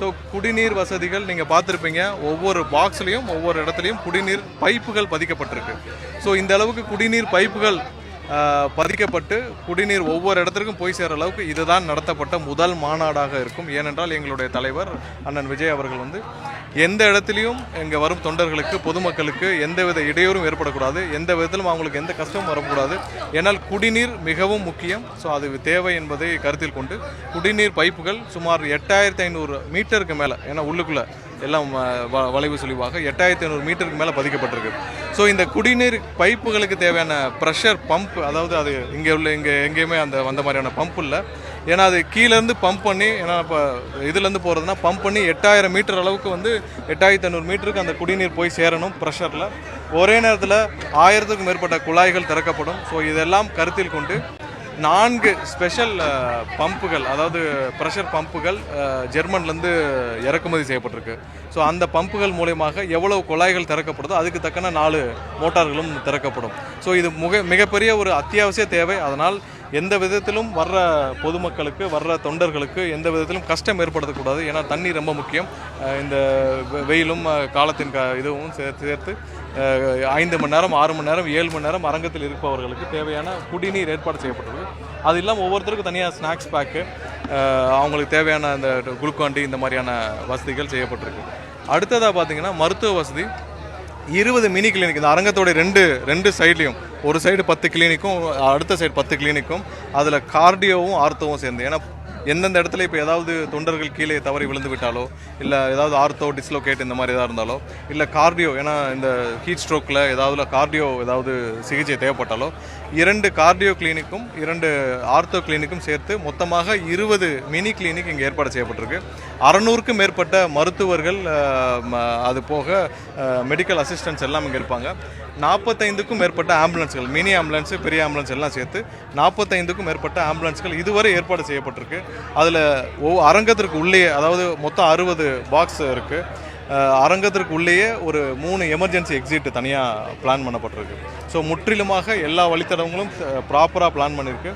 So குடிநீர் வசதிகள் நீங்கள் பார்த்துருப்பீங்க. ஒவ்வொரு பாக்ஸ்லேயும் ஒவ்வொரு இடத்துலையும் குடிநீர் பைப்புகள் பதிக்கப்பட்டிருக்கு. ஸோ இந்த அளவுக்கு குடிநீர் பைப்புகள் பதிக்கப்பட்டு குடிநீர் ஒவ்வொரு இடத்திற்கும் போய் சேர அளவுக்கு இதுதான் நடத்தப்பட்ட முதல் மாநாடாக இருக்கும். ஏனென்றால் எங்களுடைய தலைவர் அண்ணன் விஜய் அவர்கள் வந்து எந்த இடத்துலையும் இங்கே வரும் தொண்டர்களுக்கு பொதுமக்களுக்கு எந்தவித இடையூறும் ஏற்படக்கூடாது. எந்த விதத்திலும் அவங்களுக்கு எந்த கஷ்டமும் வரக்கூடாது. ஏன்னால் குடிநீர் மிகவும் முக்கியம். ஸோ அது தேவை என்பதை கருத்தில் கொண்டு குடிநீர் பைப்புகள் சுமார் எட்டாயிரத்தி ஐநூறு மீட்டருக்கு மேலே ஏன்னா உள்ளுக்குள்ளே. எல்லாம் வ- வளைவு சுழிவாக எட்டாயிரத்தி ஐநூறு மீட்டருக்கு மேலே பதிக்கப்பட்டிருக்கு. ஸோ இந்த குடிநீர் பைப்புகளுக்கு தேவையான ப்ரெஷர் பம்ப் அதாவது அது இங்கே உள்ள இங்கே எங்கேயுமே அந்த வந்த மாதிரியான பம்ப் இல்லை. ஏன்னா அது கீழேருந்து பம்ப் பண்ணி ஏன்னா இப்போ இதுலேருந்து போகிறதுனா பம்ப் பண்ணி எட்டாயிரம் மீட்டர் அளவுக்கு வந்து எட்டாயிரத்தி ஐநூறு மீட்டருக்கு அந்த குடிநீர் போய் சேரணும் ப்ரெஷரில் ஒரே நேரத்தில் ஆயிரத்துக்கும் மேற்பட்ட குழாய்கள் திறக்கப்படும். ஸோ இதெல்லாம் கருத்தில் கொண்டு நான்கு ஸ்பெஷல் பம்புகள் அதாவது ப்ரெஷர் பம்புகள் ஜெர்மன்லேருந்து இறக்குமதி செய்யப்பட்டிருக்கு. ஸோ அந்த பம்புகள் மூலயமாக எவ்வளவு குழாய்கள் திறக்கப்படுதோ அதுக்கு தக்கன நாலு மோட்டார்களும் திறக்கப்படும். ஸோ இது மிக மிகப்பெரிய ஒரு அத்தியாவசிய தேவை. அதனால் எந்த விதத்திலும் வர்ற பொதுமக்களுக்கு வர்ற தொண்டர்களுக்கு எந்த விதத்திலும் கஷ்டம் ஏற்படுத்தக்கூடாது. ஏன்னா தண்ணி ரொம்ப முக்கியம். இந்த வெ- வெயிலும் காலத்தின் க இதுவும் சேர்த்து சேர்த்து ஐந்து மணி நேரம் ஆறு மணி நேரம் ஏழு மணி நேரம் அரங்கத்தில் இருப்பவர்களுக்கு தேவையான குடிநீர் ஏற்பாடு செய்யப்பட்டுள்ளது அது இல்லாமல் ஒவ்வொருத்தருக்கும் தனியாக ஸ்நாக்ஸ் பேக்கு அவங்களுக்கு தேவையான அந்த குளுக்காண்டி இந்த மாதிரியான வசதிகள் செய்யப்பட்டிருக்கு. அடுத்ததாக பார்த்தீங்கன்னா மருத்துவ வசதி. இருபது மினி கிளினிக் இந்த அரங்கத்தோடைய ரெண்டு ரெண்டு சைட்லேயும் ஒரு சைடு பத்து கிளினிக்கும் அடுத்த சைடு பத்து கிளினிக்கும் அதில் கார்டியோவும் ஆர்த்தோவும் சேர்ந்து. ஏன்னா எந்தெந்த இடத்துல இப்போ ஏதாவது தொண்டர்கள் கீழே தவறி விழுந்து விட்டாலோ இல்லை ஏதாவது ஆர்த்தோ டிஸ்லோகேட் இந்த மாதிரி எதாவது இருந்தாலோ இல்லை கார்டியோ ஏன்னா இந்த ஹீட் ஸ்ட்ரோக்கில் ஏதாவது கார்டியோ ஏதாவது சிகிச்சை தேவைப்பட்டாலோ இரண்டு கார்டியோ கிளினிக்கும் இரண்டு ஆர்த்தோ கிளினிக்கும் சேர்த்து மொத்தமாக இருபது மினி கிளினிக் இங்கே ஏற்பாடு செய்யப்பட்டிருக்கு. அறநூறுக்கும் மேற்பட்ட மருத்துவர்கள் ம- அது போக மெடிக்கல் அசிஸ்டன்ஸ் எல்லாம் இங்கே இருப்பாங்க. நாற்பத்தைந்துக்கும் மேற்பட்ட ஆம்புலன்ஸ்கள் மினி ஆம்புலன்ஸு பெரிய ஆம்புலன்ஸ் எல்லாம் சேர்த்து நாற்பத்தைந்துக்கும் மேற்பட்ட ஆம்புலன்ஸ்கள் இதுவரை ஏற்பாடு செய்யப்பட்டிருக்கு. அதில் ஒவ்வொரு அரங்கத்திற்கு உள்ளேயே அதாவது மொத்தம் அறுபது பாக்ஸ் இருக்குது அரங்கத்திற்கு உள்ளேயே ஒரு மூணு எமர்ஜென்சி எக்ஸிட் தனியாக பிளான் பண்ணப்பட்டிருக்கு. ஸோ முற்றிலுமாக எல்லா வழித்தடங்களும் ப்ராப்பராக பிளான் பண்ணியிருக்கு